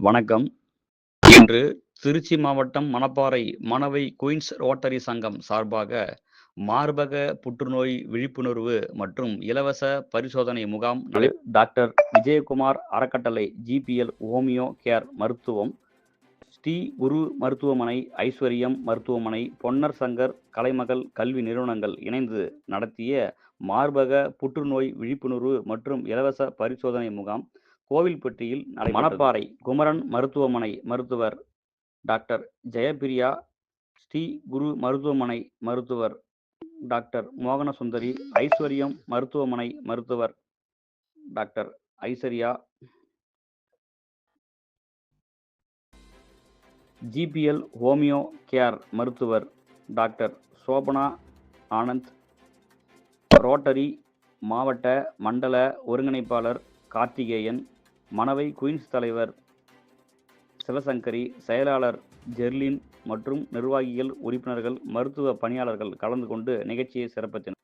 வணக்கம். இன்று திருச்சி மாவட்டம் மணப்பாறை மணவை குயின்ஸ் ரோட்டரி சங்கம் சார்பாக மார்பக புற்றுநோய் விழிப்புணர்வு மற்றும் இலவச பரிசோதனை முகாம் டாக்டர் விஜயகுமார் அறக்கட்டளை ஜிபிஎல் ஹோமியோ கேர் மருத்துவம் ஸ்ரீ குரு மருத்துவமனை ஐஸ்வர்யம் மருத்துவமனை பொன்னர் சங்கர் கலைமகள் கல்வி நிறுவனங்கள் இணைந்து நடத்திய மார்பக புற்றுநோய் விழிப்புணர்வு மற்றும் இலவச பரிசோதனை முகாம் கோவில்பட்டியில் மணப்பாறை குமரன் மருத்துவமனை மருத்துவர் டாக்டர் ஜெயபிரியா ஸ்ரீ குரு மருத்துவமனை மருத்துவர் டாக்டர் மோகனசுந்தரி ஐஸ்வர்யம் மருத்துவமனை மருத்துவர் doctor Aishwarya GPL homeo care மருத்துவர் டாக்டர் சோபனா ஆனந்த் ரோட்டரி மாவட்ட மண்டல ஒருங்கிணைப்பாளர் கார்த்திகேயன் மணவை குயின்ஸ் தலைவர் சிவசங்கரி செயலாளர் ஜெர்லின் மற்றும் நிர்வாகிகள் உறுப்பினர்கள் மருத்துவ பணியாளர்கள் கலந்து கொண்டு நிகழ்ச்சியை சிறப்பித்தனர்.